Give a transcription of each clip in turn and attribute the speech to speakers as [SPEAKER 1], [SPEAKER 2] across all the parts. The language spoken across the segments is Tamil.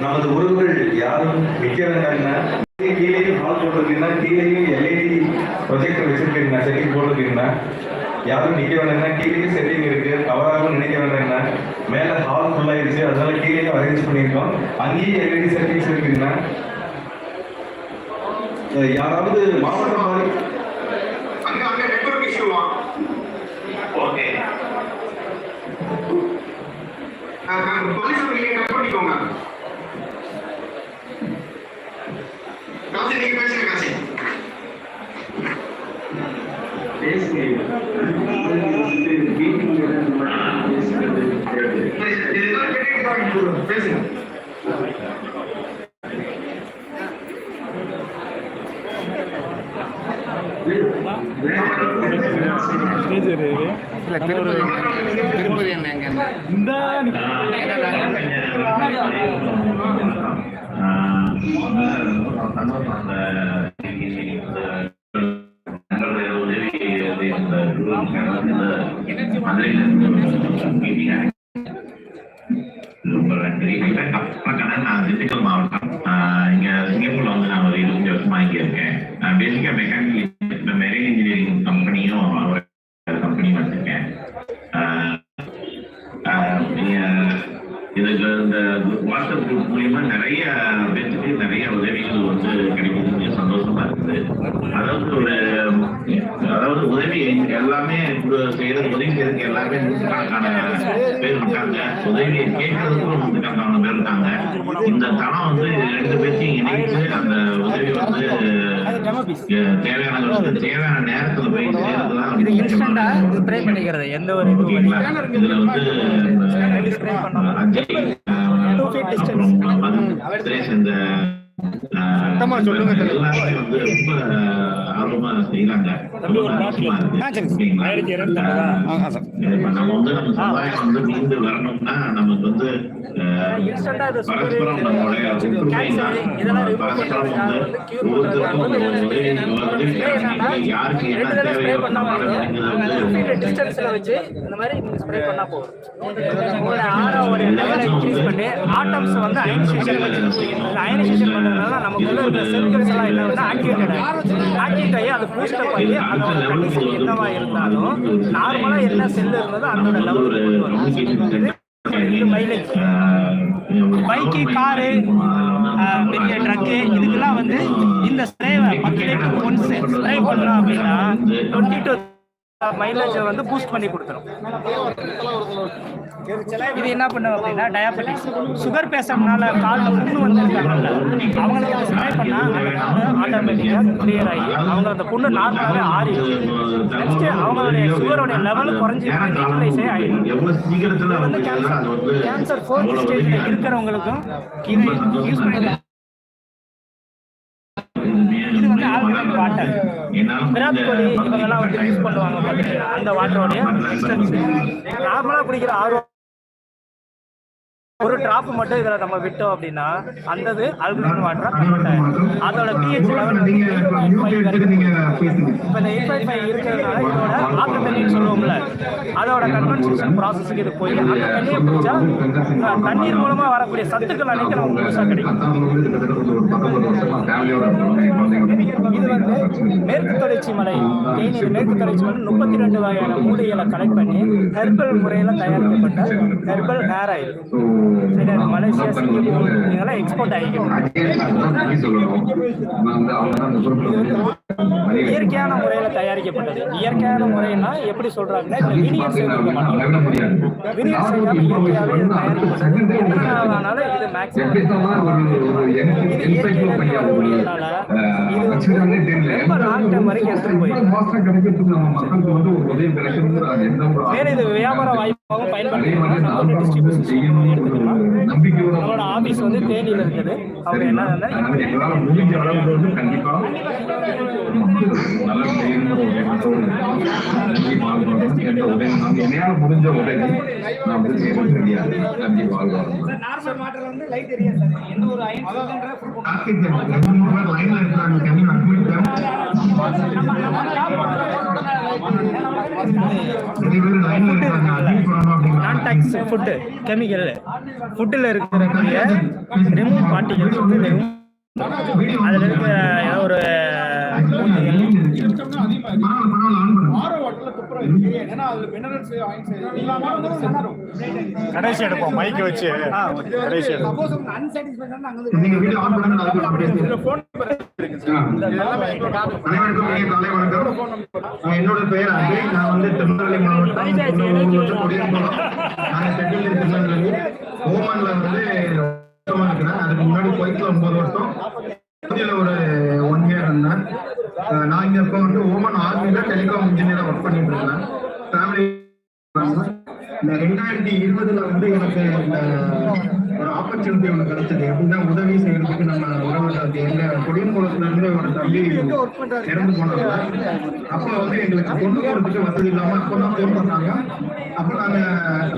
[SPEAKER 1] நமது உறவுகள் யாரும் வேண்டாம் கீழேயும் ஹால் போட்டிருக்கீங்கன்னா கீழேயும் எல்இடி ப்ரொஜெக்டர் வச்சிருக்கீங்கன்னா செட்டிங் போட்டிருக்கீங்கன்னா யாரும் நிக்க வேண்டாம்னா கீழேயும் செட்டிங் இருக்கு. கவராகவும் நினைக்க வேண்டாம்னா மேல ஹால் ஃபுல்லாயிருச்சு அதனால கீழேயும் அரேஞ்ச் பண்ணியிருக்கோம். அங்கேயும் எல்இடி செட்டிங்ஸ் இருக்குதுன்னா அஹ் யாராவது மாவட்டம் மாதிரி. ஓகே
[SPEAKER 2] போலீஸ் நீங்க கட் பண்ணிக்கோங்க காசி நீங்க பேசுங்க காசி இதெல்லாம் கேட்டுட்டு தான் இருக்கு. பேசுங்க
[SPEAKER 3] திருப்பதி என்னங்க
[SPEAKER 4] ரொம்ப திண்டுக்கல் மாவட்டம் ஆஹ் இங்க சிங்கப்பூர்ல வந்து நான் ஒரு இருபத்தஞ்சு வருஷமா இங்க இருக்கேன் பேசிக்கா மெக்கானிக்கல் மெரைன் இன்ஜினியரிங் கம்பெனியும் கம்பெனி வச்சிருக்கேன் ஆஹ் ஆஹ் நீங்க இதுக்கு இந்த வாட்ஸ்அப் குரூப் மூலியமா நிறைய பேருக்கு நிறைய உதவிகள் வந்து கிடைக்குது சந்தோஷமா இருக்குது அதாவது ஒரு அதாவது உதவி எல்லாமே குடு- செய்யறது பேர் இருக்காங்க கேட்கறதுக்கும் பேர் இருக்காங்க இந்த தளம் வந்து ரெண்டு பேர்த்தையும் இணைத்து அந்த உதவி வந்து தேவையான தேவையான நேரத்துல போய் சேர்றதுதான்
[SPEAKER 3] எந்த ஒரு
[SPEAKER 4] இதுல வந்து அஜய் அப்புறம் இந்த அஹ்,
[SPEAKER 2] சொல்லுங்க.
[SPEAKER 4] வந்து ரொம்ப ஆர்வமா செய்யறாங்க நம்ம வந்து நம்ம சமுதாயம் வந்து மீண்டு வரணும்னா நமக்கு வந்து பரஸ்பரம் நம்மளுடைய பரஸ்பரம் வந்து ஒவ்வொருத்தருக்கும். யாருக்கு என்ன தேவையோ
[SPEAKER 3] டிஸ்டன்ஸ்ல வச்சு இந்த மாதிரி நீங்க ஸ்ப்ரே பண்ணா போதும். உங்களோட ஆரோட லெவலை இன்க்ரீஸ் பண்ணி ஆட்டம்ஸ் வந்து அயனைசேஷன் அயனைசேஷன் பண்றதுனால நமக்கு வந்து இந்த செல்கள்ஸ் எல்லாம் என்ன ஆக்டிவேட் ஆகி அது பூஸ்ட் அப் ஆகி அதோட கண்டிஷன் என்னவா இருந்தாலும் நார்மலா என்ன செல் இருந்ததோ அதோட லெவல் வரும் மைலேஜ் பைக்கு காரு பெரிய ட்ரக்கு இதுக்கெல்லாம் வந்து இந்த ஸ்ப்ரேவை மந்த்லிக்கு ஒன்ஸ் ஸ்ப்ரே பண்ணோம் அப்படின்னா டுவெண்ட்டி டு மைலேஜ் வந்து பூஸ்ட் பண்ணி கொடுத்துரும். இது என்ன பண்ணும் அப்படின்னா டயாபெட்டிஸ் சுகர் பேஷண்ட்னால காலில் புண்ணு வந்திருக்காங்கல்ல அவங்களுக்கு வந்து ஸ்ப்ரே பண்ணா ஆட்டோமேட்டிக்காக கிளியர் ஆகி அவங்க அந்த புண்ணு நார்மலாகவே ஆறி நெக்ஸ்ட் அவங்களுடைய சுகருடைய லெவல் குறைஞ்சி நியூட்ரலைஸே ஆகிடும் வந்து
[SPEAKER 4] கேன்சர்
[SPEAKER 3] கேன்சர் ஃபோர்த்
[SPEAKER 4] அவ்வளவு
[SPEAKER 3] ஸ்டேஜ்ல இருக்கிறவங்களுக்கும் இதை யூஸ் பண்ணி வாட்டர் விராட் கோலி இவங்கெல்லாம் வந்து யூஸ் பண்ணுவாங்க பாத்தீங்கன்னா அந்த வாட்டரோடைய நார்மலா குடிக்கிற ஆர்வம் ஒரு டிராப் மட்டும் இதுல நம்ம விட்டோம் அப்படின்னா அந்த இது ஆல்கலைன் வாட்டரா கன்வெர்ட் ஆயிடும் அதோட பிஹெச் லெவல் இப்போ இந்த எயிட் பாயிண்ட் ஃபைவ் இருக்கிறதுனால இதோட ஆற்று தண்ணின்னு சொல்லுவோம்ல அதோட கன்வென்ஷன் ப்ராசஸுக்கு இது போய் அந்த தண்ணியை குடிச்சா தண்ணீர் மூலமா வரக்கூடிய சத்துக்கள் அனைத்து நமக்கு முழுசா கிடைக்கும். இது வந்து மேற்கு தொடர்ச்சி மலை தேனீர் மேற்கு தொடர்ச்சி மலை முப்பத்தி ரெண்டு வகையான மூலிகளை கலெக்ட் பண்ணி ஹெர்பல் முறையில் தயாரிக்கப்பட்ட herbal hair oil Malaysia Singapore இதெல்லாம் எக்ஸ்போர்ட் ஆகிக்கணும் இயற்கையான முறையில் தயாரிக்கப்பட்டது. இயற்கையான முறைன்னா எப்படி சொல்றாங்கன்னா வினியர் இயற்கையாகவே இது மேக்ஸிமம் இது வியாபார வாய்ப்பாகவும் நம்மளோட ஆபீஸ் வந்து தேனியில் இருக்குது. அவங்க என்ன
[SPEAKER 5] முடிஞ்ச வந்து உதவி நான் செய்ய முடியாது
[SPEAKER 3] வாட்டர் வந்து லைட் தெரியாது சார் எந்த ஒரு அயன்
[SPEAKER 2] லைன்ல இருக்கிறாங்க கேன் அட்மிட் நிறைய பேர் லைன்ல இருக்காங்க அட்மிட் பண்ணணும்
[SPEAKER 3] கான்டாக்ட்ஸ் ஃபுட்டு கெமிக்கல் ஃபுட்டில் இருக்கிறக்கூடிய ரிமூவ் பார்ட்டிகல்ஸ் வந்து அதில் இருக்கிற ஏதோ ஒரு
[SPEAKER 6] கடைசி எடுப்போம். மைக் வச்சு கடைசி எடுப்போம்
[SPEAKER 2] என்னோட பெயர் அஜய் நான் வந்து திருநெல்வேலி மாவட்டம் தொண்ணூறு குடியிருந்தோம் நான் செட்டில் திருநெல்வேலி ஓமன்ல வந்து இருக்கிறேன் அதுக்கு முன்னாடி குவைத்ல ஒன்பது வருஷம் சவுதியில ஒரு ஒன் இயர் இருந்தேன் ஆ, இப்போ வந்து ஓமன் ஆர்மியில டெலிகாம் இன்ஜினியரா ஒர்க் பண்ணிட்டு இருந்தேன். ஃபேமிலி இந்த ரெண்டாயிரத்தி இருபதுல வந்து எனக்கு ஒரு ஆப்பர்ச்சுனிட்டி ஒன்று கிடைச்சது. எப்படின்னா உதவி செய்யறதுக்கு நம்ம உறவுகளுக்கு எங்க கொடியங்குளத்துல இருந்து ஒரு தம்பி இறந்து போனாங்க. அப்போ வந்து எங்களுக்கு பொண்ணு போறதுக்கு வசதி இல்லாம அப்பதான் ஃபோன் பண்ணாங்க. அப்போ நாங்க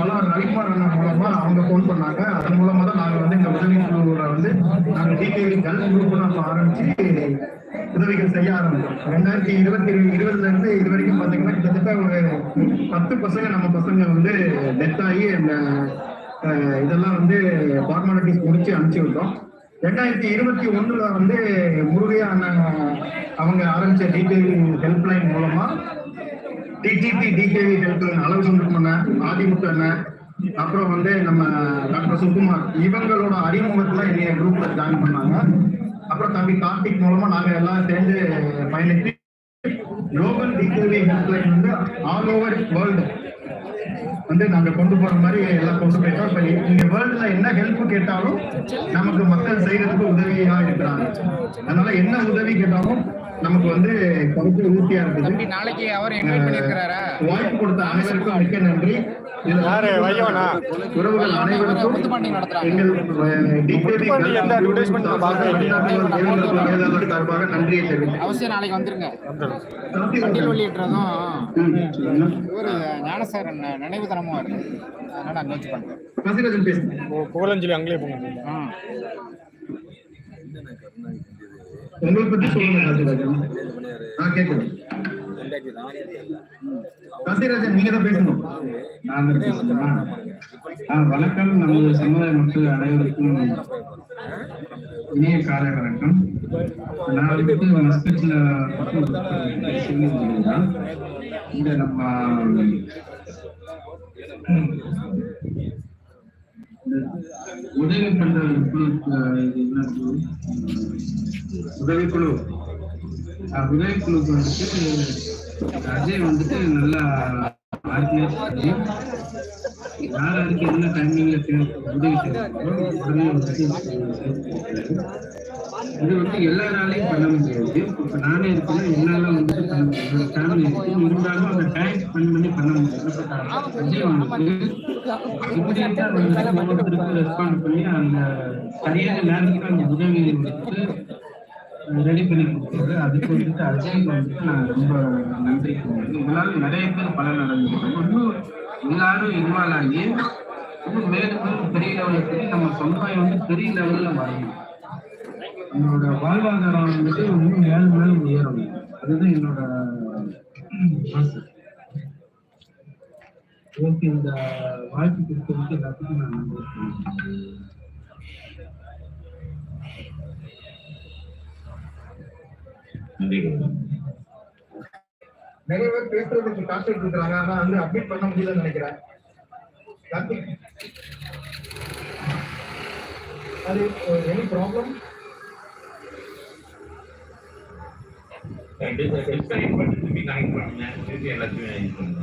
[SPEAKER 2] பல ரவிக்குமார் அண்ணா மூலமா அவங்க ஃபோன் பண்ணாங்க. அதன் மூலமா தான் நாங்க வந்து இந்த உதவி குழுவோட வந்து நாங்க டிடிவி கல் குரூப் ஆரம்பிச்சு உதவிகள் செய்ய ஆரம்பிச்சோம் ரெண்டாயிரத்தி இருபத்தி இருபதுல இருந்து இது வரைக்கும் பாத்தீங்கன்னா கிட்டத்தட்ட ஒரு பத்து பசங்க நம்ம பசங்க வந்து டெத் ஆகி அந்த இதெல்லாம் வந்து ஃபார்மாலிட்டிஸ் முடிச்சு அனுப்பிச்சு விட்டோம். ரெண்டாயிரத்தி இருபத்தி ஒண்ணுல வந்து முருகையா அண்ணன் அவங்க ஆரம்பிச்ச டிடிவி ஹெல்ப்லைன் மூலமா டிடிபி டிகேவி ஹெல்ப்லைன் அளவு சுந்தரம் அண்ணன் அண்ணன் அப்புறம் வந்து நம்ம டாக்டர் சுகுமார் இவங்களோட அறிமுகத்துல என்னைய குரூப்ல ஜாயின் பண்ணாங்க. அப்புறம் தம்பி கார்த்திக் மூலமா நாங்க எல்லாம் சேர்ந்து பயணித்து குளோபல் டிகேவி ஹெல்ப்லைன் வந்து ஆல் ஓவர் வேர்ல்டு வந்து நாங்க கொண்டு போற மாதிரி எல்லாம் கொண்டு போயிட்டோம் இப்ப இங்க வேர்ல்டுல என்ன ஹெல்ப் கேட்டாலும் நமக்கு மக்கள் செய்யறதுக்கு உதவியா இருக்கிறாங்க. அதனால என்ன உதவி கேட்டாலும் நமக்கு வந்து கருத்து உறுதியா இருக்குது. வாய்ப்பு கொடுத்த அனைவருக்கும் மிக்க நன்றி. உறவுகள் அனைவருக்கும் எங்கள்
[SPEAKER 6] நான்
[SPEAKER 2] வேளாளர் சார்பாக நன்றியை தெரிவிக்கிறேன்
[SPEAKER 7] அவசியம் நாளைக்கு வந்துருங்க. வண்டியில் வெளியிடுறதும்
[SPEAKER 2] ம், சொல்லுங்க.
[SPEAKER 7] இவர் ஞானசார் நினைவு தினமும் வருது. அதனால அங்க வச்சு
[SPEAKER 2] பேசுங்க.
[SPEAKER 6] புகழஞ்சலி அங்கேயே போங்க.
[SPEAKER 7] ஆ.
[SPEAKER 2] உங்களை பத்தி சொல்லுங்க ஆ கேக்குது கசிராஜன் நீங்க தான் பேசணும்.
[SPEAKER 8] வணக்கம். நமது சமுதாய மக்கள் அனைவருக்கும் இனிய காலை வணக்கம். நான் வந்துட்டு மஸ்கட்ல இந்த நம்ம உதவி பண்ற? உதவிக்குழு. உதவிக்குழுக்கு வந்துட்டு அஜய் வந்துட்டு நல்லா ஆர்கனைஸ் பண்ணி யார் என்ன டைமிங்ல தேவை உடனே வந்துட்டு இது வந்து எல்லாராலையும் பண்ண முடியாது. இப்ப நானே இருக்கேன் என்னால வந்துட்டு பண்ண முடியாது. ஃபேமிலி இருக்கு. இருந்தாலும் அந்த டைம் ஸ்பெண்ட் பண்ணி பண்ண முடியாது. அஜய் வந்துட்டு இப்படியா ரெஸ்பாண்ட் பண்ணி அந்த சரியான நேரத்துக்கு அந்த உதவி ரெடி பண்ணி கொடுத்தது. அதுக்கு வந்துட்டு அஜய்க்கு வந்துட்டு நான் ரொம்ப நன்றி சொல்றேன். இதனால நிறைய பேர் பலன் அடைஞ்சிருக்காங்க. இன்னும் எல்லாரும் இன்வால்வ் ஆகி இன்னும் மேலும் மேலும் பெரிய லெவலில் நம்ம சமுதாயம் வந்து பெரிய லெவல்ல வரணும் நம்மளோட வாழ்வாதாரம் வந்துட்டு இன்னும் மேலும் மேலும் உயரணும். அதுதான் என்னோட ஆசை. ஓகே இந்த வாய்ப்பு கொடுத்ததுக்கு எல்லாத்துக்கும் நான் நன்றி
[SPEAKER 4] நன்றி
[SPEAKER 2] நிறைய பேர் பேசுறதுக்கு காத்துட்டு இருக்காங்க ஆனா வந்து அப்டேட் பண்ண முடியலன்னு நினைக்கிறேன். அது எனி ப்ராப்ளம்
[SPEAKER 4] பண்ணுங்க திருப்பி கனெக்ட் பண்ணுங்க திருப்பி எல்லாத்தையும்